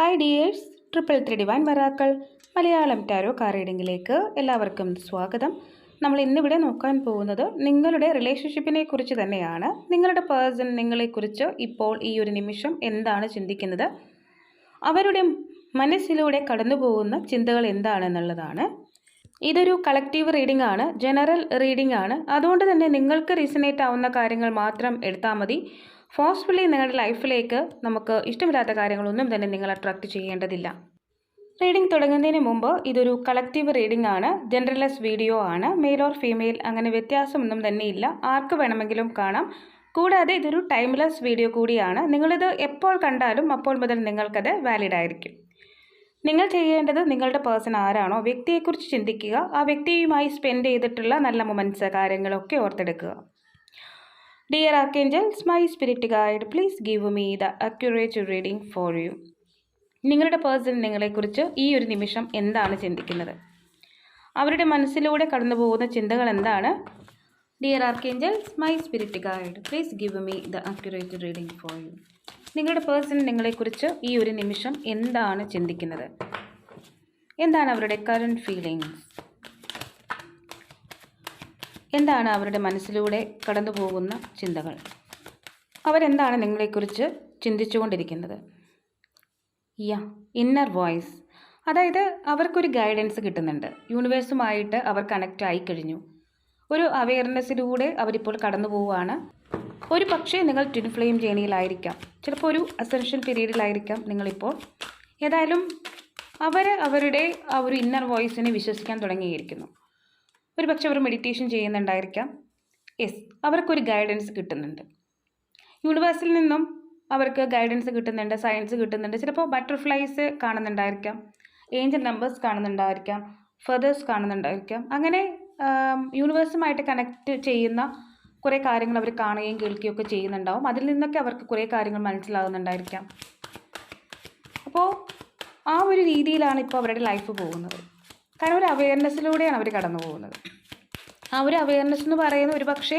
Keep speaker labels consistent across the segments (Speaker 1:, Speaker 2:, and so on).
Speaker 1: Hi dears triple three divine വരാക്കൾ Malayalam tarot card റീഡിങ്ങിലേക്ക് എല്ലാവർക്കും സ്വാഗതം. നമ്മൾ ഇന്നിവിടെ നോക്കാൻ പോകുന്നത് നിങ്ങളുടെ റിലേഷൻഷിപ്പിനെ കുറിച്ച് തന്നെയാണ്. നിങ്ങളുടെ പേഴ്സൺ നിങ്ങളെക്കുറിച്ച് ഇപ്പോൾ ഈ ഒരു നിമിഷം എന്താണ് ചിന്തിക്കുന്നത്? അവരുടെ മനസ്സിലൂടെ കടന്നു പോകുന്ന ചിന്തകൾ എന്താണെന്നുള്ളതാണ്. ഇതൊരു കളക്റ്റീവ് റീഡിംഗ് ആണ് ജനറൽ റീഡിംഗ് ആണ്. അതുകൊണ്ട് തന്നെ നിങ്ങൾക്ക് റീസണേറ്റ് ആവുന്ന കാര്യങ്ങൾ മാത്രം എടുത്താൽ മതി. ഫോഴ്സ്ഫുള്ളി നിങ്ങളുടെ ലൈഫിലേക്ക് നമുക്ക് ഇഷ്ടമില്ലാത്ത കാര്യങ്ങളൊന്നും തന്നെ നിങ്ങൾ അട്രാക്റ്റ് ചെയ്യേണ്ടതില്ല. റീഡിംഗ് തുടങ്ങുന്നതിന് മുമ്പ് ഇതൊരു കളക്റ്റീവ് റീഡിംഗ് ആണ്. ജനറലസ് വീഡിയോ ആണ്. മെയിൽ ഓർ ഫീമെയിൽ അങ്ങനെ വ്യത്യാസമൊന്നും തന്നെ ഇല്ല. ആർക്ക് വേണമെങ്കിലും കാണാം. കൂടാതെ ഇതൊരു ടൈംലെസ് വീഡിയോ കൂടിയാണ്. നിങ്ങളിത് എപ്പോൾ കണ്ടാലും അപ്പോൾ മുതൽ നിങ്ങൾക്കത് വാലിഡ് ആയിരിക്കും. നിങ്ങൾ ചെയ്യേണ്ടത് നിങ്ങളുടെ പേഴ്സൺ ആരാണോ വ്യക്തിയെക്കുറിച്ച് ചിന്തിക്കുക. ആ വ്യക്തിയുമായി സ്പെൻഡ് ചെയ്തിട്ടുള്ള നല്ല മൊമെന്റ്സ് കാര്യങ്ങളൊക്കെ ഓർത്തെടുക്കുക. Dear archangels my spirit guide please give me the accurate reading for you നിങ്ങളുടെ പേഴ്സൺ നിങ്ങളെക്കുറിച്ച് ഈ ഒരു നിമിഷം എന്താണ് ചിന്തിക്കുന്നത്? അവരുടെ മനസ്സിലൂടെ കടന്നു പോകുന്ന ചിന്തകൾ എന്താണ്? Dear archangels my spirit guide please give me the accurate reading for you നിങ്ങളുടെ പേഴ്സൺ നിങ്ങളെക്കുറിച്ച് ഈ ഒരു നിമിഷം എന്താണ് ചിന്തിക്കുന്നത്? എന്താണ് അവരുടെ കറണ്ട് ഫീലിങ്സ് എന്താണ് അവരുടെ മനസ്സിലൂടെ കടന്നു പോകുന്ന ചിന്തകൾ? അവരെന്താണ് നിങ്ങളെക്കുറിച്ച് ചിന്തിച്ചുകൊണ്ടിരിക്കുന്നത്? യാ ഇന്നർ വോയിസ് അതായത് അവർക്കൊരു ഗൈഡൻസ് കിട്ടുന്നുണ്ട്. യൂണിവേഴ്സുമായിട്ട് അവർ കണക്റ്റ് ആയി കഴിഞ്ഞു. ഒരു അവയർനെസ്സിലൂടെ അവരിപ്പോൾ കടന്നു പോവുകയാണ് ഒരു പക്ഷേ നിങ്ങൾ ട്വിൻ ഫ്ലെയിം ജേണിയിലായിരിക്കാം ചിലപ്പോൾ ഒരു അസെൻഷൻ പീരീഡിലായിരിക്കാം നിങ്ങളിപ്പോൾ. ഏതായാലും അവർ അവരുടെ ആ ഒരു ഇന്നർ വോയിസിനെ വിശ്വസിക്കാൻ തുടങ്ങിയിരിക്കുന്നു. ഒരു പക്ഷേ അവർ മെഡിറ്റേഷൻ ചെയ്യുന്നുണ്ടായിരിക്കാം. യെസ് അവർക്കൊരു ഗൈഡൻസ് കിട്ടുന്നുണ്ട്. യൂണിവേഴ്സിൽ നിന്നും അവർക്ക് ഗൈഡൻസ് കിട്ടുന്നുണ്ട് സയൻസ് കിട്ടുന്നുണ്ട്. ചിലപ്പോൾ ബട്ടർഫ്ലൈസ് കാണുന്നുണ്ടായിരിക്കാം. ഏഞ്ചൽ നമ്പേഴ്സ് കാണുന്നുണ്ടായിരിക്കാം. ഫെതേഴ്സ് കാണുന്നുണ്ടായിരിക്കാം. അങ്ങനെ യൂണിവേഴ്സുമായിട്ട് കണക്ട് ചെയ്യുന്ന കുറേ കാര്യങ്ങൾ അവർ കാണുകയും കേൾക്കുകയും ഒക്കെ ചെയ്യുന്നുണ്ടാവും. അതിൽ നിന്നൊക്കെ അവർക്ക് കുറേ കാര്യങ്ങൾ മനസ്സിലാകുന്നുണ്ടായിരിക്കാം. അപ്പോൾ ആ ഒരു രീതിയിലാണ് ഇപ്പോൾ അവരുടെ ലൈഫ് പോകുന്നത്. കാരണം ഒരു അവയർനെസ്സിലൂടെയാണ് അവർ കടന്നു പോകുന്നത് ആ ഒരു അവയർനെസ് എന്ന് പറയുന്ന ഒരു പക്ഷേ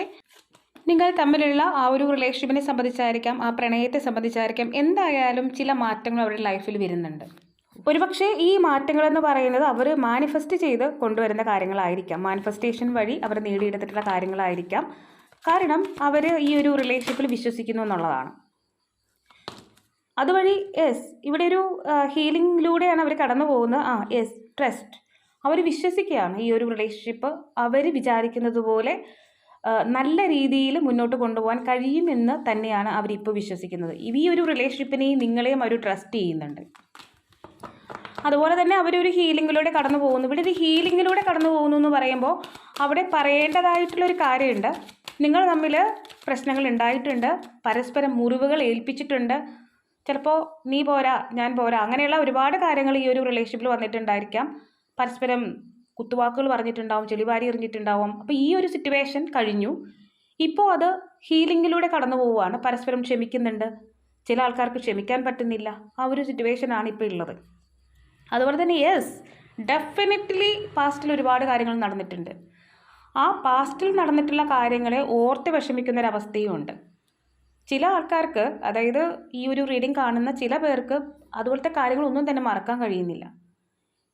Speaker 1: നിങ്ങൾ തമ്മിലുള്ള ആ ഒരു റിലേഷൻഷിപ്പിനെ സംബന്ധിച്ചായിരിക്കാം ആ പ്രണയത്തെ സംബന്ധിച്ചായിരിക്കാം എന്തായാലും ചില മാറ്റങ്ങൾ അവരുടെ ലൈഫിൽ വരുന്നുണ്ട്. ഒരുപക്ഷെ ഈ മാറ്റങ്ങളെന്ന് പറയുന്നത് അവർ മാനിഫെസ്റ്റ് ചെയ്ത് കൊണ്ടുവരുന്ന കാര്യങ്ങളായിരിക്കാം. മാനിഫെസ്റ്റേഷൻ വഴി അവർ നേടിയെടുത്തിട്ടുള്ള കാര്യങ്ങളായിരിക്കാം. കാരണം അവർ ഈ ഒരു റിലേഷൻഷിപ്പിൽ വിശ്വസിക്കുന്നു എന്നുള്ളതാണ്. അതുവഴി യെസ് ഇവിടെ ഒരു ഹീലിംഗിലൂടെയാണ് അവർ കടന്നു പോകുന്നത് ആ യെസ് ട്രസ്റ്റ് അവർ വിശ്വസിക്കുകയാണ് ഈ ഒരു റിലേഷൻഷിപ്പ് അവർ വിചാരിക്കുന്നത് പോലെ നല്ല രീതിയിൽ മുന്നോട്ട് കൊണ്ടുപോകാൻ കഴിയുമെന്ന് തന്നെയാണ് അവരിപ്പോൾ വിശ്വസിക്കുന്നത്. ഈ ഒരു റിലേഷൻഷിപ്പിനെയും നിങ്ങളെയും അവർ ട്രസ്റ്റ് ചെയ്യുന്നുണ്ട്. അതുപോലെ തന്നെ അവരൊരു ഹീലിങ്ങിലൂടെ കടന്നു പോകുന്നു. ഇവിടെ ഒരു ഹീലിങ്ങിലൂടെ കടന്നു പോകുന്നു എന്ന് പറയുമ്പോൾ അവിടെ പറയേണ്ടതായിട്ടുള്ളൊരു കാര്യമുണ്ട്. നിങ്ങൾ തമ്മിൽ പ്രശ്നങ്ങൾ ഉണ്ടായിട്ടുണ്ട്. പരസ്പരം മുറിവുകൾ ഏൽപ്പിച്ചിട്ടുണ്ട്. ചിലപ്പോൾ നീ പോരാ ഞാൻ പോരാ അങ്ങനെയുള്ള ഒരുപാട് കാര്യങ്ങൾ ഈ ഒരു റിലേഷൻഷിപ്പിൽ വന്നിട്ടുണ്ടായിരിക്കാം. പരസ്പരം കുത്തുവാക്കുകൾ പറഞ്ഞിട്ടുണ്ടാവും ചെളിവാരി എറിഞ്ഞിട്ടുണ്ടാവും. അപ്പോൾ ഈ ഒരു സിറ്റുവേഷൻ കഴിഞ്ഞു. ഇപ്പോൾ അത് ഹീലിങ്ങിലൂടെ കടന്നു പോവുകയാണ്. പരസ്പരം ക്ഷമിക്കുന്നുണ്ട്. ചില ആൾക്കാർക്ക് ക്ഷമിക്കാൻ പറ്റുന്നില്ല. ആ ഒരു സിറ്റുവേഷനാണ് ഇപ്പോൾ ഉള്ളത്. അതുപോലെ തന്നെ യെസ് ഡെഫിനറ്റ്ലി പാസ്റ്റിൽ ഒരുപാട് കാര്യങ്ങൾ നടന്നിട്ടുണ്ട്. ആ പാസ്റ്റിൽ നടന്നിട്ടുള്ള കാര്യങ്ങളെ ഓർത്ത് വിഷമിക്കുന്ന ഒരവസ്ഥയും ഉണ്ട്. ചില ആൾക്കാർക്ക് അതായത് ഈ ഒരു റീഡിംഗ് കാണുന്ന ചില പേർക്ക് അതുപോലത്തെ കാര്യങ്ങളൊന്നും തന്നെ മറക്കാൻ കഴിയുന്നില്ല.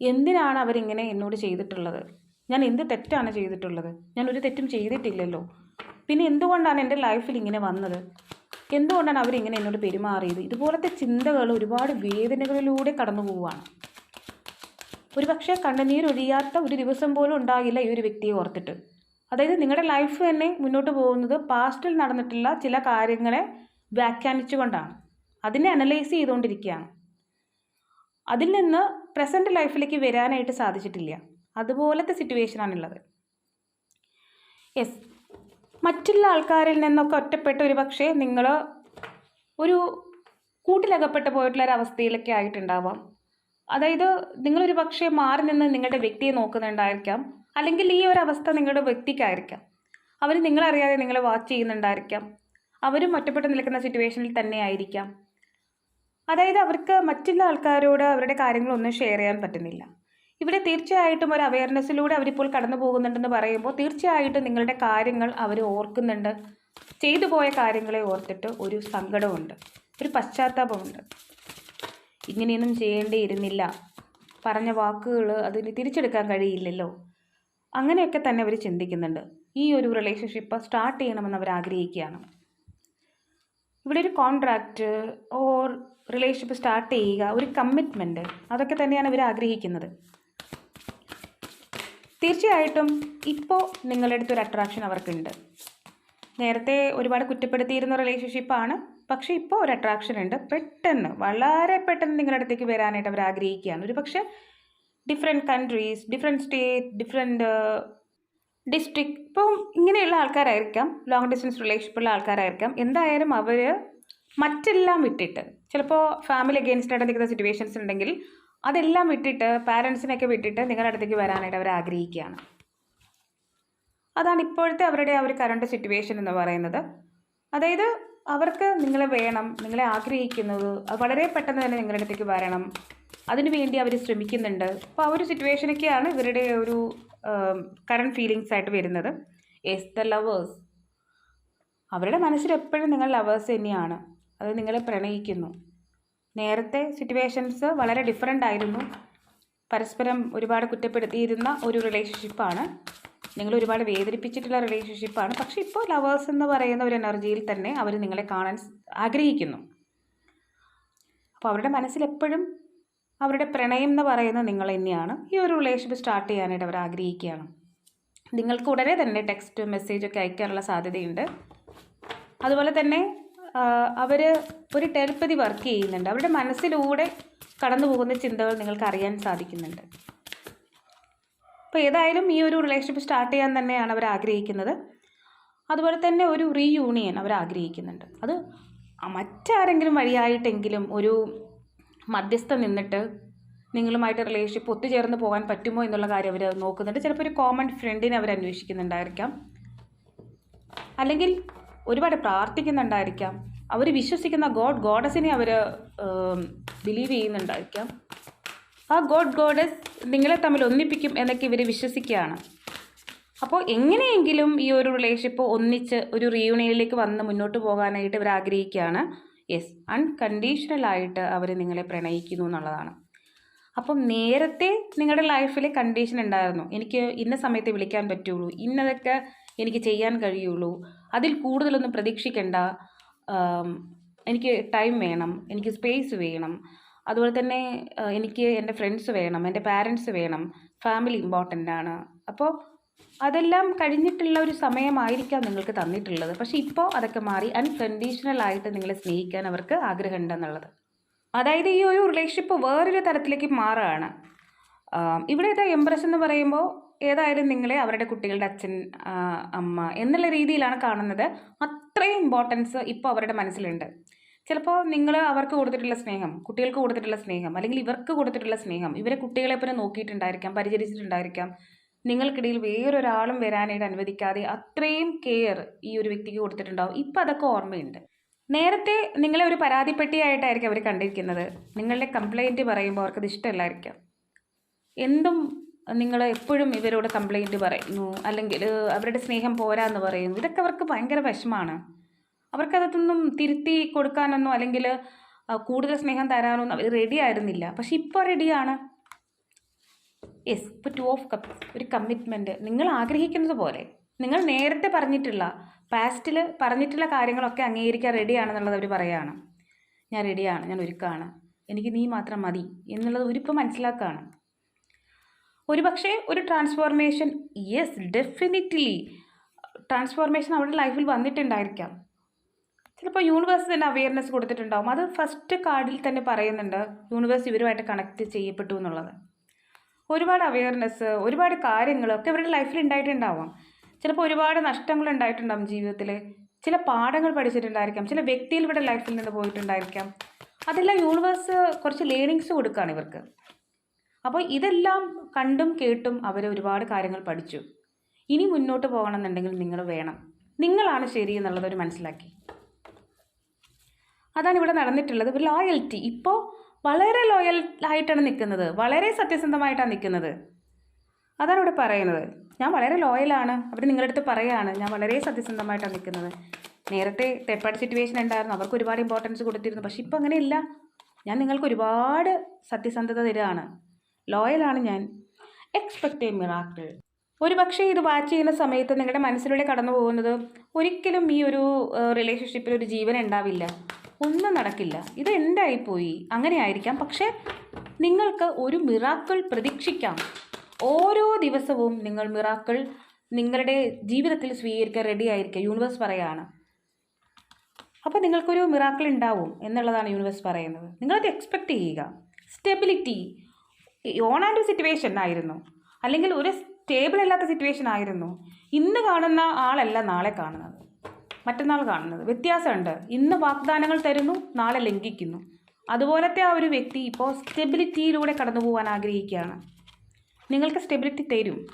Speaker 1: എന്തിനാണ് അവരിങ്ങനെ എന്നോട് ചെയ്തിട്ടുള്ളത്? ഞാൻ എന്ത് തെറ്റാണ് ചെയ്തിട്ടുള്ളത്? ഞാൻ ഒരു തെറ്റും ചെയ്തിട്ടില്ലല്ലോ. പിന്നെ എന്തുകൊണ്ടാണ് എന്റെ ലൈഫിൽ ഇങ്ങനെ വന്നത്? എന്തുകൊണ്ടാണ് അവരിങ്ങനെ എന്നോട് പെരുമാറിയത്? ഇതുപോലത്തെ ചിന്തകൾ ഒരുപാട് വേദനകളിലൂടെ കടന്നു പോവുകയാണ്. ഒരു പക്ഷേ കണ്ണുനീരൊഴിയാത്ത ഒരു ദിവസം പോലും ഉണ്ടാകില്ല ഈ ഒരു വ്യക്തിയെ ഓർത്തിട്ട്. അതായത് നിങ്ങളുടെ ലൈഫ് തന്നെ മുന്നോട്ട് പോകുന്നത് പാസ്റ്റിൽ നടന്നിട്ടുള്ള ചില കാര്യങ്ങളെ വ്യാഖ്യാനിച്ചുകൊണ്ടാണ്. അതിനെ അനലൈസ് ചെയ്തുകൊണ്ടിരിക്കുകയാണ്. അതിൽ നിന്ന് പ്രസന്റ് ലൈഫിലേക്ക് വരാനായിട്ട് സാധിച്ചിട്ടില്ല. അതുപോലത്തെ സിറ്റുവേഷനാണുള്ളത് യെസ് മറ്റുള്ള ആൾക്കാരിൽ നിന്നൊക്കെ ഒറ്റപ്പെട്ട് ഒരു പക്ഷേ നിങ്ങൾ ഒരു കൂട്ടിലകപ്പെട്ട് പോയിട്ടുള്ള ഒരു അവസ്ഥയിലൊക്കെ ആയിട്ടുണ്ടാവാം. അതായത് നിങ്ങളൊരു പക്ഷേ മാറി നിന്ന് നിങ്ങളുടെ വ്യക്തിയെ നോക്കുന്നുണ്ടായിരിക്കാം. അല്ലെങ്കിൽ ഈ ഒരു അവസ്ഥ നിങ്ങളുടെ വ്യക്തിക്കായിരിക്കാം. അവർ നിങ്ങളറിയാതെ നിങ്ങളെ വാച്ച് ചെയ്യുന്നുണ്ടായിരിക്കാം. അവരും ഒറ്റപ്പെട്ട് നിൽക്കുന്ന സിറ്റുവേഷനിൽ തന്നെ ആയിരിക്കാം. അതായത് അവർക്ക് മറ്റുള്ള ആൾക്കാരോട് അവരുടെ കാര്യങ്ങളൊന്നും ഷെയർ ചെയ്യാൻ പറ്റുന്നില്ല. ഇവിടെ തീർച്ചയായിട്ടും ഒരു അവയർനെസ്സിലൂടെ അവരിപ്പോൾ കടന്നു പോകുന്നുണ്ടെന്ന് പറയുമ്പോൾ തീർച്ചയായിട്ടും നിങ്ങളുടെ കാര്യങ്ങൾ അവർ ഓർക്കുന്നുണ്ട്. ചെയ്തു പോയ കാര്യങ്ങളെ ഓർത്തിട്ട് ഒരു സങ്കടമുണ്ട് ഒരു പശ്ചാത്താപമുണ്ട് ഇങ്ങനെയൊന്നും ചെയ്യേണ്ടിയിരുന്നില്ല. പറഞ്ഞ വാക്കുകൾ അതിന് തിരിച്ചെടുക്കാൻ കഴിയില്ലല്ലോ. അങ്ങനെയൊക്കെ തന്നെ അവർ ചിന്തിക്കുന്നുണ്ട്. ഈ ഒരു റിലേഷൻഷിപ്പ് സ്റ്റാർട്ട് ചെയ്യണമെന്ന് അവർ ആഗ്രഹിക്കുകയാണ് ഇവിടെ ഒരു കോൺട്രാക്റ്റ് ഓർ റിലേഷൻഷിപ്പ് സ്റ്റാർട്ട് ചെയ്യുക ഒരു കമ്മിറ്റ്മെന്റ് അതൊക്കെ തന്നെയാണ് ഇവർ ആഗ്രഹിക്കുന്നത്. തീർച്ചയായിട്ടും ഇപ്പോൾ നിങ്ങളുടെ അടുത്തൊരു അട്രാക്ഷൻ അവർക്കുണ്ട്. നേരത്തെ ഒരുപാട് കുറ്റപ്പെടുത്തിയിരുന്ന റിലേഷൻഷിപ്പാണ് പക്ഷേ ഇപ്പോൾ ഒരു അട്രാക്ഷൻ ഉണ്ട്. പെട്ടെന്ന് വളരെ പെട്ടെന്ന് നിങ്ങളുടെ അടുത്തേക്ക് വരാനായിട്ട് അവർ ആഗ്രഹിക്കുകയാണ്. ഒരു പക്ഷേ different countries different state different district ഇപ്പം ഇങ്ങനെയുള്ള ആൾക്കാരായിരിക്കാം ലോങ് ഡിസ്റ്റൻസ് റിലേഷൻഷിപ്പുള്ള ആൾക്കാരായിരിക്കാം. എന്തായാലും അവർ മറ്റെല്ലാം വിട്ടിട്ട് ചിലപ്പോൾ ഫാമിലി അഗെയിൻസ്റ്റ് ആയിട്ട് നിൽക്കുന്ന സിറ്റുവേഷൻസ് ഉണ്ടെങ്കിൽ അതെല്ലാം വിട്ടിട്ട് പാരൻസിനെയൊക്കെ വിട്ടിട്ട് നിങ്ങളുടെ അടുത്തേക്ക് വരാനായിട്ട് അവർ ആഗ്രഹിക്കുകയാണ്. അതാണ് ഇപ്പോഴത്തെ അവരുടെ ആ ഒരു കറണ്ട് സിറ്റുവേഷൻ എന്ന് പറയുന്നത്. അതായത് അവർക്ക് നിങ്ങളെ വേണം നിങ്ങളെ ആഗ്രഹിക്കുന്നത് വളരെ പെട്ടെന്ന് തന്നെ നിങ്ങളുടെ അടുത്തേക്ക് വരണം. അതിനുവേണ്ടി അവർ ശ്രമിക്കുന്നുണ്ട്. അപ്പോൾ ആ ഒരു സിറ്റുവേഷനൊക്കെയാണ് ഇവരുടെ ഒരു കറണ്ട് ഫീലിങ്സ് ആയിട്ട് വരുന്നത്. എസ് ദ ലവേഴ്സ് അവരുടെ മനസ്സിൽ എപ്പോഴും നിങ്ങൾ ലവേഴ്സ് തന്നെയാണ്. അത് നിങ്ങളെ പ്രണയിക്കുന്നു. നേരത്തെ സിറ്റുവേഷൻസ് വളരെ ഡിഫറെന്റ് ആയിരുന്നു. പരസ്പരം ഒരുപാട് കുറ്റപ്പെടുത്തിയിരുന്ന ഒരു റിലേഷൻഷിപ്പാണ് നിങ്ങൾ ഒരുപാട് വേദനിപ്പിച്ചിട്ടുള്ള റിലേഷൻഷിപ്പാണ് പക്ഷേ ഇപ്പോൾ ലവേഴ്സ് എന്ന് പറയുന്ന ഒരു എനർജിയിൽ തന്നെ അവർ നിങ്ങളെ കാണാൻ ആഗ്രഹിക്കുന്നു. അപ്പോൾ അവരുടെ മനസ്സിൽ എപ്പോഴും അവരുടെ പ്രണയം എന്ന് പറയുന്നത് നിങ്ങൾ തന്നെയാണ് ഈ ഒരു റിലേഷൻഷിപ്പ് സ്റ്റാർട്ട് ചെയ്യാനായിട്ട് അവർ ആഗ്രഹിക്കുകയാണ്. നിങ്ങൾക്ക് ഉടനെ തന്നെ ടെക്സ്റ്റ് മെസ്സേജ് ഒക്കെ അയക്കാനുള്ള സാധ്യതയുണ്ട്. അതുപോലെ തന്നെ അവർ ഒരു ടെലിപ്പതി വർക്ക് ചെയ്യുന്നുണ്ട്. അവരുടെ മനസ്സിലൂടെ കടന്നു പോകുന്ന ചിന്തകൾ നിങ്ങൾക്ക് അറിയാൻ സാധിക്കുന്നുണ്ട്. അപ്പോൾ ഏതായാലും ഈ ഒരു റിലേഷൻഷിപ്പ് സ്റ്റാർട്ട് ചെയ്യാൻ തന്നെയാണ് അവർ ആഗ്രഹിക്കുന്നത്. അതുപോലെ തന്നെ ഒരു റീയൂണിയൻ അവർ ആഗ്രഹിക്കുന്നുണ്ട്. അത് മറ്റാരെങ്കിലും വഴിയായിട്ടെങ്കിലും ഒരു മധ്യസ്ഥം നിന്നിട്ട് നിങ്ങളുമായിട്ട് റിലേഷൻഷിപ്പ് ഒത്തുചേർന്ന് പോകാൻ പറ്റുമോ എന്നുള്ള കാര്യം അവർ നോക്കുന്നുണ്ട്. ചിലപ്പോൾ ഒരു കോമൺ ഫ്രണ്ടിനെ അവർ അന്വേഷിക്കുന്നുണ്ടായിരിക്കാം. അല്ലെങ്കിൽ ഒരുപാട് പ്രാർത്ഥിക്കുന്നുണ്ടായിരിക്കാം. അവർ വിശ്വസിക്കുന്ന ഗോഡ് ഗോഡസിനെ അവർ ബിലീവ് ചെയ്യുന്നുണ്ടായിരിക്കാം. ആ ഗോഡ് ഗോഡസ് നിങ്ങളെ തമ്മിൽ ഒന്നിപ്പിക്കും എന്നൊക്കെ ഇവർ വിശ്വസിക്കുകയാണ്. അപ്പോൾ എങ്ങനെയെങ്കിലും ഈ ഒരു റിലേഷൻഷിപ്പ് ഒന്നിച്ച് ഒരു റീയൂണിയനിലേക്ക് വന്ന് മുന്നോട്ട് പോകാനായിട്ട് ഇവർ ആഗ്രഹിക്കുകയാണ്. യെസ് അൺകണ്ടീഷണലായിട്ട് അവർ നിങ്ങളെ പ്രണയിക്കുന്നു എന്നുള്ളതാണ്. അപ്പം നേരത്തെ നിങ്ങളുടെ ലൈഫിൽ കണ്ടീഷൻ ഉണ്ടായിരുന്നു. എനിക്ക് ഇന്ന സമയത്ത് വിളിക്കാൻ പറ്റുള്ളൂ. ഇന്നതൊക്കെ എനിക്ക് ചെയ്യാൻ കഴിയുള്ളൂ. അതിൽ കൂടുതലൊന്നും പ്രതീക്ഷിക്കേണ്ട. എനിക്ക് ടൈം വേണം. എനിക്ക് സ്പേസ് വേണം. അതുപോലെ തന്നെ എനിക്ക് എന്റെ ഫ്രണ്ട്സ് വേണം. എന്റെ പാരൻസ് വേണം. ഫാമിലി ഇമ്പോർട്ടന്റ് ആണ്. അപ്പോൾ അതെല്ലാം കഴിഞ്ഞിട്ടുള്ള ഒരു സമയമായിരിക്കാം നിങ്ങൾക്ക് തന്നിട്ടുള്ളത്. പക്ഷേ ഇപ്പോൾ അതൊക്കെ മാറി. അൺകണ്ടീഷണൽ ആയിട്ട് നിങ്ങളെ സ്നേഹിക്കാൻ അവർക്ക് ആഗ്രഹം ആഗ്രഹമുണ്ടെന്നുള്ളത്. അതായത് ഈ ഒരു റിലേഷൻഷിപ്പ് വേറൊരു തരത്തിലേക്ക് മാറുകയാണ്. ഇവിടെ ഏതാ എംപ്രസ് എന്ന് പറയുമ്പോൾ ഏതായാലും നിങ്ങളെ അവരുടെ കുട്ടികളുടെ അച്ഛൻ അമ്മ എന്നുള്ള രീതിയിലാണ് കാണുന്നത്. അത്രയും ഇമ്പോർട്ടൻസ് ഇപ്പോൾ അവരുടെ മനസ്സിലുണ്ട്. ചിലപ്പോൾ നിങ്ങൾ അവർക്ക് കൊടുത്തിട്ടുള്ള സ്നേഹം കുട്ടികൾക്ക് കൊടുത്തിട്ടുള്ള സ്നേഹം അല്ലെങ്കിൽ ഇവർക്ക് കൊടുത്തിട്ടുള്ള സ്നേഹം ഇവരെ കുട്ടികളെ പോലെ നോക്കിയിട്ടുണ്ടായിരിക്കാം പരിചരിച്ചിട്ടുണ്ടായിരിക്കാം. നിങ്ങൾക്കിടയിൽ വേറൊരാളും വരാനായിട്ട് അനുവദിക്കാതെ അത്രയും കെയർ ഈ ഒരു വ്യക്തിക്ക് കൊടുത്തിട്ടുണ്ടാവും. ഇപ്പം അതൊക്കെ ഓർമ്മയുണ്ട്. നേരത്തെ നിങ്ങളെ ഒരു പരാതിപ്പെട്ടിയായിട്ടായിരിക്കും അവർ കണ്ടിരിക്കുന്നത്. നിങ്ങളുടെ കംപ്ലൈന്റ് പറയുമ്പോൾ അവർക്കത് ഇഷ്ടമല്ലായിരിക്കാം. എന്തും നിങ്ങൾ എപ്പോഴും ഇവരോട് കംപ്ലൈന്റ് പറയുന്നു. അല്ലെങ്കിൽ അവരുടെ സ്നേഹം പോരാന്ന് പറയുന്നു. ഇതൊക്കെ അവർക്ക് ഭയങ്കര വിഷമാണ്. അവർക്കതൊന്നും തിരുത്തി കൊടുക്കാനൊന്നും അല്ലെങ്കിൽ കൂടുതൽ സ്നേഹം തരാനൊന്നും അവർ റെഡി ആയിരുന്നില്ല. പക്ഷെ ഇപ്പോൾ റെഡിയാണ് യെസ് ഇപ്പോൾ ടു ഓഫ് കപ്പ് ഒരു കമ്മിറ്റ്മെന്റ് നിങ്ങൾ ആഗ്രഹിക്കുന്നത് പോലെ. നിങ്ങൾ നേരത്തെ പറഞ്ഞിട്ടുള്ള പാസ്റ്റിൽ പറഞ്ഞിട്ടുള്ള കാര്യങ്ങളൊക്കെ അംഗീകരിക്കാൻ റെഡിയാണെന്നുള്ളത് അവർ പറയുകയാണ് ഞാൻ റെഡിയാണ് ഞാൻ ഒരുക്കാണ്. എനിക്ക് നീ മാത്രം മതി എന്നുള്ളത് ഒരിപ്പോൾ മനസ്സിലാക്കുകയാണ് ഒരു പക്ഷേ ഒരു ട്രാൻസ്ഫോർമേഷൻ യെസ് ഡെഫിനറ്റ്ലി ട്രാൻസ്ഫോർമേഷൻ അവരുടെ ലൈഫിൽ വന്നിട്ടുണ്ടായിരിക്കാം. ചിലപ്പോൾ യൂണിവേഴ്സ് തന്നെ അവയർനെസ് കൊടുത്തിട്ടുണ്ടാവും. അത് ഫസ്റ്റ് കാർഡിൽ തന്നെ പറയുന്നുണ്ട്. യൂണിവേഴ്സ് ഇവരുമായിട്ട് കണക്ട് ചെയ്യപ്പെട്ടു എന്നുള്ളത്. ഒരുപാട് അവയർനെസ് ഒരുപാട് കാര്യങ്ങളൊക്കെ ഇവരുടെ ലൈഫിൽ ഉണ്ടായിട്ടുണ്ടാവാം ചിലപ്പോൾ ഒരുപാട് നഷ്ടങ്ങൾ ഉണ്ടായിട്ടുണ്ടാവും ജീവിതത്തിൽ ചില പാഠങ്ങൾ പഠിച്ചിട്ടുണ്ടായിരിക്കാം. ചില വ്യക്തികൾ ഇവരുടെ ലൈഫിൽ നിന്ന് പോയിട്ടുണ്ടായിരിക്കാം. അതെല്ലാം യൂണിവേഴ്സ് കുറച്ച് ലേണിങ്സ് കൊടുക്കുകയാണ് ഇവർക്ക്. അപ്പോൾ ഇതെല്ലാം കണ്ടും കേട്ടും അവർ ഒരുപാട് കാര്യങ്ങൾ പഠിച്ചു. ഇനി മുന്നോട്ട് പോകണമെന്നുണ്ടെങ്കിൽ നിങ്ങൾ വേണം. നിങ്ങളാണ് ശരി എന്നുള്ളത് ഒരു മനസ്സിലാക്കി. അതാണ് ഇവിടെ നടന്നിട്ടുള്ളത്. ഒരു ലോയൽറ്റി ഇപ്പോൾ വളരെ ലോയൽ ആയിട്ടാണ് നിൽക്കുന്നത്. വളരെ സത്യസന്ധമായിട്ടാണ് നിൽക്കുന്നത്. അതാണ് ഇവിടെ പറയുന്നത്. ഞാൻ വളരെ ലോയലാണ് അവർ നിങ്ങളുടെ അടുത്ത് പറയുകയാണ് ഞാൻ വളരെ സത്യസന്ധമായിട്ടാണ് നിൽക്കുന്നത്. നേരത്തെ പാർട്ടി സിറ്റുവേഷൻ ഉണ്ടായിരുന്നു. അവർക്ക് ഒരുപാട് ഇമ്പോർട്ടൻസ് കൊടുത്തിരുന്നു. പക്ഷെ ഇപ്പോൾ അങ്ങനെയില്ല. ഞാൻ നിങ്ങൾക്ക് ഒരുപാട് സത്യസന്ധത തരികയാണ് ലോയലാണ് ഞാൻ. എക്സ്പെക്ട് എ മിറാക്കിൾ ഒരു പക്ഷേ ഇത് വാച്ച് ചെയ്യുന്ന സമയത്ത് നിങ്ങളുടെ മനസ്സിലൂടെ കടന്നു പോകുന്നത് ഒരിക്കലും ഈ ഒരു റിലേഷൻഷിപ്പിൽ ഒരു ജീവൻ ഉണ്ടാവില്ല. ഒന്നും നടക്കില്ല. ഇത് എന്തായിപ്പോയി അങ്ങനെ ആയിരിക്കാം. പക്ഷേ നിങ്ങൾക്ക് ഒരു മിറാക്കിൾ പ്രതീക്ഷിക്കാം. ഓരോ ദിവസവും നിങ്ങൾ മിറാക്കിൾ നിങ്ങളുടെ ജീവിതത്തിൽ സ്വീകരിക്കാൻ റെഡി ആയിരിക്കുക. യൂണിവേഴ്സ് പറയാണ്. അപ്പോൾ നിങ്ങൾക്കൊരു മിറാക്കിൾ ഉണ്ടാവും എന്നുള്ളതാണ് യൂണിവേഴ്സ് പറയുന്നത്. നിങ്ങളത് എക്സ്പെക്റ്റ് ചെയ്യുക. സ്റ്റെബിലിറ്റി ഓൺ ആൻഡ് സിറ്റുവേഷൻ ആയിരുന്നു. അല്ലെങ്കിൽ ഒരു സ്റ്റേബിൾ അല്ലാത്ത സിറ്റുവേഷൻ ആയിരുന്നു. ഇന്ന് കാണുന്ന ആളല്ല നാളെ കാണുന്നത്. മറ്റന്നാൾ കാണുന്നത്. വ്യത്യാസമുണ്ട്. ഇന്ന് വാഗ്ദാനങ്ങൾ തരുന്നു നാളെ ലംഘിക്കുന്നു. അതുപോലത്തെ ആ ഒരു വ്യക്തി ഇപ്പോൾ സ്റ്റെബിലിറ്റിയിലൂടെ കടന്നു പോകാൻ ആഗ്രഹിക്കുകയാണ്. നിങ്ങൾക്ക് സ്റ്റെബിലിറ്റി തരും.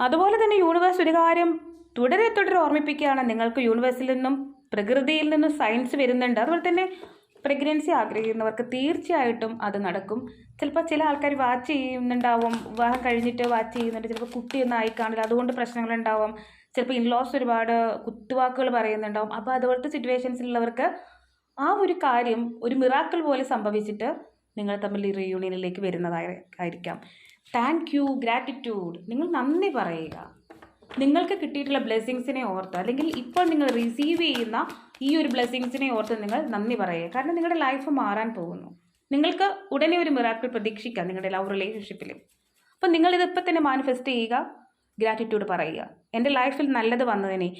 Speaker 1: അതുപോലെ തന്നെ യൂണിവേഴ്സ് ഒരു കാര്യം തുടരെ തുടരെ ഓർമ്മിപ്പിക്കുകയാണ്. നിങ്ങൾക്ക് യൂണിവേഴ്സിൽ നിന്നും പ്രകൃതിയിൽ നിന്നും സയൻസ് വരുന്നുണ്ട്. അതുപോലെ തന്നെ പ്രഗ്നൻസി ആഗ്രഹിക്കുന്നവർക്ക് തീർച്ചയായിട്ടും അത് നടക്കും. ചിലപ്പോൾ ചില ആൾക്കാർ വാച്ച് ചെയ്യുന്നുണ്ടാവും. വിവാഹം കഴിഞ്ഞിട്ട് വാച്ച് ചെയ്യുന്നുണ്ട്. ചിലപ്പോൾ കുട്ടിയൊന്നും ആയി കാണില്ല അതുകൊണ്ട് പ്രശ്നങ്ങളുണ്ടാവും. ചിലപ്പോൾ ഇൻലോസ് ഒരുപാട് കുത്തുവാക്കുകൾ പറയുന്നുണ്ടാവും. അപ്പോൾ അതുപോലത്തെ സിറ്റുവേഷൻസിലുള്ളവർക്ക് ആ ഒരു കാര്യം ഒരു മിറാക്കിൾ പോലെ സംഭവിച്ചിട്ട് നിങ്ങൾ തമ്മിൽ റീയൂണിയനിലേക്ക് വരുന്നതായി ആയിരിക്കാം. താങ്ക് യു ഗ്രാറ്റിറ്റ്യൂഡ് നിങ്ങൾ നന്ദി പറയുക. നിങ്ങൾക്ക് കിട്ടിയിട്ടുള്ള ബ്ലെസ്സിങ്സിനെ ഓർത്ത് അല്ലെങ്കിൽ ഇപ്പോൾ നിങ്ങൾ റിസീവ് ചെയ്യുന്ന ഈ ഒരു ബ്ലെസ്സിങ്സിനെ ഓർത്ത് നിങ്ങൾ നന്ദി പറയുക. കാരണം നിങ്ങളുടെ ലൈഫ് മാറാൻ പോകുന്നു. നിങ്ങൾക്ക് ഉടനെ ഒരു മിറാക്കിൾ പ്രതീക്ഷിക്കാം നിങ്ങളുടെ ലവ് റിലേഷൻഷിപ്പിൽ അപ്പോൾ നിങ്ങളിതിപ്പോൾ തന്നെ മാനിഫെസ്റ്റ് ചെയ്യുക. ഗ്രാറ്റിറ്റ്യൂഡ് പറയുക. എന്റെ ലൈഫിൽ നല്ലത് വന്നതിനെ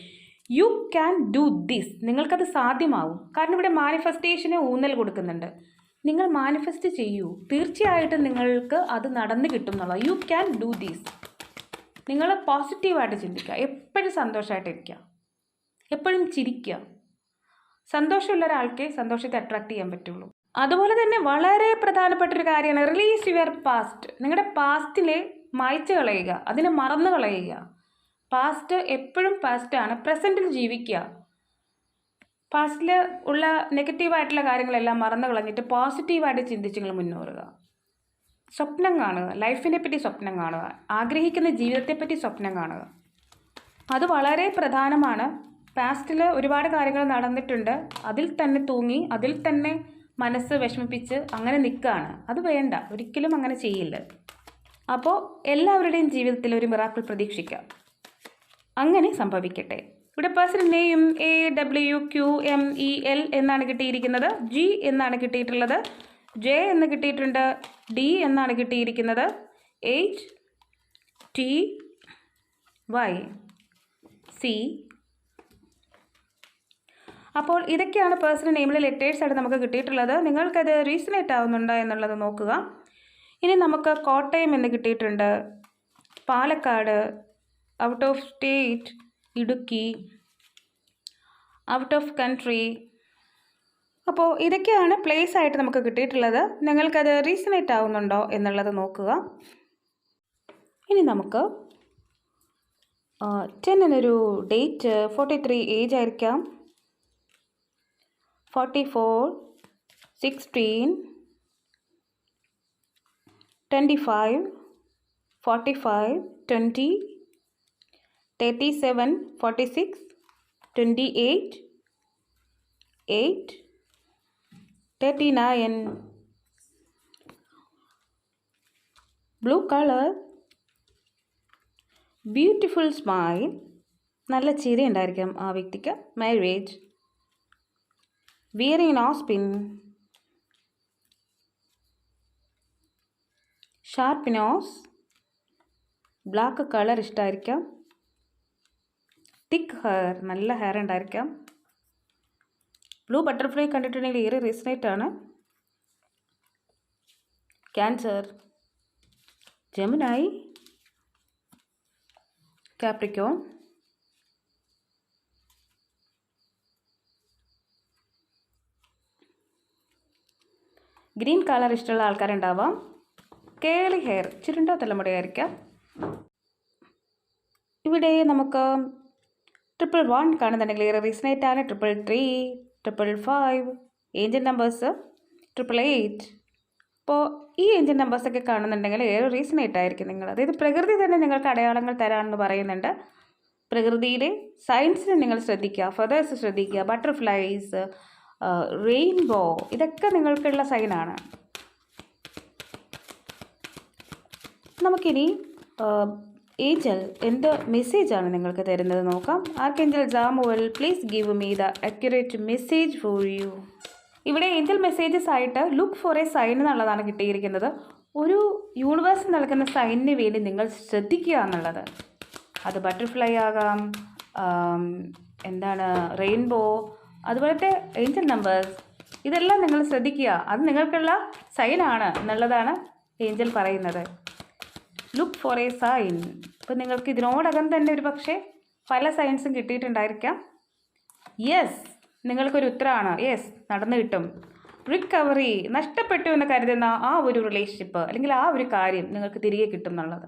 Speaker 1: യു ക്യാൻ ഡു ദിസ് നിങ്ങൾക്കത് സാധ്യമാവും. കാരണം ഇവിടെ മാനിഫെസ്റ്റേഷനെ ഊന്നൽ കൊടുക്കുന്നുണ്ട്. നിങ്ങൾ മാനിഫെസ്റ്റ് ചെയ്യൂ. തീർച്ചയായിട്ടും നിങ്ങൾക്ക് അത് നടന്നു കിട്ടും എന്നുള്ളത് യു ക്യാൻ ഡു ദീസ് നിങ്ങൾ പോസിറ്റീവായിട്ട് ചിന്തിക്കുക. എപ്പോഴും സന്തോഷമായിട്ടിരിക്കുക എപ്പോഴും ചിരിക്കുക. സന്തോഷമുള്ള ഒരാൾക്കേ സന്തോഷത്തെ അട്രാക്ട് ചെയ്യാൻ പറ്റുള്ളൂ. അതുപോലെ തന്നെ വളരെ പ്രധാനപ്പെട്ട ഒരു കാര്യമാണ് റിലീസ് യുവർ പാസ്റ്റ് നിങ്ങളുടെ പാസ്റ്റിലെ മായ്ച്ചു കളയുക അതിനെ മറന്നു കളയുക. പാസ്റ്റ് എപ്പോഴും പാസ്റ്റാണ് പ്രസന്റിൽ ജീവിക്കുക. പാസ്റ്റിൽ ഉള്ള നെഗറ്റീവായിട്ടുള്ള കാര്യങ്ങളെല്ലാം മറന്നു കളഞ്ഞിട്ട് പോസിറ്റീവായിട്ട് ചിന്തിച്ച് നിങ്ങൾ മുന്നോറുക. സ്വപ്നം കാണുക. ലൈഫിനെ പറ്റി സ്വപ്നം കാണുക. ആഗ്രഹിക്കുന്ന ജീവിതത്തെപ്പറ്റി സ്വപ്നം കാണുക. അത് വളരെ പ്രധാനമാണ്. പാസ്റ്റിൽ ഒരുപാട് കാര്യങ്ങൾ നടന്നിട്ടുണ്ട്. അതിൽ തന്നെ തൂങ്ങി അതിൽ തന്നെ മനസ്സ് വിഷമിപ്പിച്ച് അങ്ങനെ നിൽക്കുകയാണ്. അത് വേണ്ട. ഒരിക്കലും അങ്ങനെ ചെയ്യില്ല. അപ്പോൾ എല്ലാവരുടെയും ജീവിതത്തിൽ ഒരു മിറാക്കിൾ പ്രതീക്ഷിക്കാം. അങ്ങനെ സംഭവിക്കട്ടെ. ഇവിടെ personal name A W Q M E L എന്നാണ് കിട്ടിയിരിക്കുന്നത്. ജി എന്നാണ് കിട്ടിയിട്ടുള്ളത്. ജെ എന്ന് കിട്ടിയിട്ടുണ്ട്. ഡി എന്നാണ് കിട്ടിയിരിക്കുന്നത്. എച്ച് ടി വൈ സി അപ്പോൾ ഇതൊക്കെയാണ് പേഴ്സണൽ നെയിമിലെ ലെറ്റേഴ്സായിട്ട് നമുക്ക് കിട്ടിയിട്ടുള്ളത്. നിങ്ങൾക്കത് റീസണേറ്റ് ആവുന്നുണ്ടോ എന്നുള്ളത് നോക്കുക. ഇനി നമുക്ക് കോട്ടയം എന്ന് കിട്ടിയിട്ടുണ്ട്. Palakkad out of state Idukki out of country അപ്പോൾ ഇതൊക്കെയാണ് പ്ലേസ് ആയിട്ട് നമുക്ക് കിട്ടിയിട്ടുള്ളത്. നിങ്ങൾക്കത് റീസണേറ്റ് ആവുന്നുണ്ടോ എന്നുള്ളത് നോക്കുക. ഇനി നമുക്ക് ടെൻ എന്നൊരു ഡേറ്റ് ഫോർട്ടി ത്രീ ഏജ് ആയിരിക്കാം. Forty four sixteen twenty five forty five twenty thirty seven forty six twenty eight eight thirty nine blue colour beautiful smile നല്ല ചിരി ഉണ്ടായിരിക്കാം ആ വ്യക്തിക്ക്. Marriage wearing nose pin sharp nose black colour ഇഷ്ടമായിരിക്കാം thick hair നല്ല hair ഉണ്ടായിരിക്കാം blue butterfly കണ്ടിട്ടുണ്ടെങ്കിൽ ഏറെ resonate ആണ് ക്യാൻസർ ജമുനായി കാപ്രിക്കോൺ ഗ്രീൻ കളർ ഇഷ്ടമുള്ള ആൾക്കാരുണ്ടാവാം കേളി ഹെയർ ചുരുണ്ട തലമുടയായിരിക്കാം ഇവിടെ നമുക്ക് ട്രിപ്പിൾ വൺ കാണുന്നുണ്ടെങ്കിൽ റീസണേറ്റ് ആണ്. Triple three triple five angel numbers triple eight അപ്പോൾ ഈ ഏഞ്ചൽ നമ്പേഴ്സൊക്കെ കാണുന്നുണ്ടെങ്കിൽ ഏറെ റീസണേറ്റ് ആയിരിക്കും നിങ്ങൾ. അതായത് പ്രകൃതി തന്നെ നിങ്ങൾക്ക് അടയാളങ്ങൾ തരാമെന്ന് പറയുന്നുണ്ട്. പ്രകൃതിയിലെ സയൻസിനെ നിങ്ങൾ ശ്രദ്ധിക്കുക ഫെതേഴ്സ് ശ്രദ്ധിക്കുക ബട്ടർഫ്ലൈസ് റെയിൻബോ ഇതൊക്കെ നിങ്ങൾക്കുള്ള സൈനാണ് നമുക്കിനി ഏഞ്ചൽ എന്ത് മെസ്സേജാണ് നിങ്ങൾക്ക് തരുന്നത് നോക്കാം. Archangel ജാമുവൽ please give me the accurate message for you ഇവിടെ ഏഞ്ചൽ മെസ്സേജസ് ആയിട്ട് ലുക്ക് ഫോർ എ സൈൻ എന്നുള്ളതാണ് കിട്ടിയിരിക്കുന്നത്. ഒരു യൂണിവേഴ്സ് നൽകുന്ന സൈനിന് വേണ്ടി നിങ്ങൾ ശ്രദ്ധിക്കുക എന്നുള്ളത്. അത് ബട്ടർഫ്ലൈ ആകാം എന്താണ് റെയിൻബോ അതുപോലത്തെ ഏഞ്ചൽ നമ്പേഴ്സ് ഇതെല്ലാം നിങ്ങൾ ശ്രദ്ധിക്കുക. അത് നിങ്ങൾക്കുള്ള സൈനാണ് എന്നുള്ളതാണ് ഏഞ്ചൽ പറയുന്നത്. ലുക്ക് ഫോർ എ സൈൻ ഇപ്പം നിങ്ങൾക്ക് ഇതിനോടകം തന്നെ ഒരു പക്ഷേ പല സൈൻസും കിട്ടിയിട്ടുണ്ടായിരിക്കാം. യെസ് നിങ്ങൾക്കൊരു ഉത്തരമാണ് യെസ് നടന്നു കിട്ടും. റിക്കവറി നഷ്ടപ്പെട്ടു എന്ന് കരുതുന്ന ആ ഒരു റിലേഷൻഷിപ്പ് അല്ലെങ്കിൽ ആ ഒരു കാര്യം നിങ്ങൾക്ക് തിരികെ കിട്ടും എന്നുള്ളത്.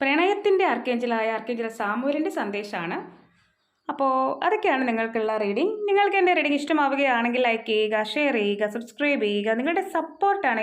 Speaker 1: പ്രണയത്തിന്റെ ആർക്കേഞ്ചലായ ആർക്കേഞ്ചൽ സാമൂലിന്റെ സന്ദേശമാണ്. അപ്പോൾ അതൊക്കെയാണ് നിങ്ങൾക്കുള്ള റീഡിംഗ് നിങ്ങൾക്ക് എന്റെ റീഡിംഗ് ഇഷ്ടമാവുകയാണെങ്കിൽ ലൈക്ക് ചെയ്യുക ഷെയർ ചെയ്യുക സബ്സ്ക്രൈബ് ചെയ്യുക. നിങ്ങളുടെ സപ്പോർട്ടാണ്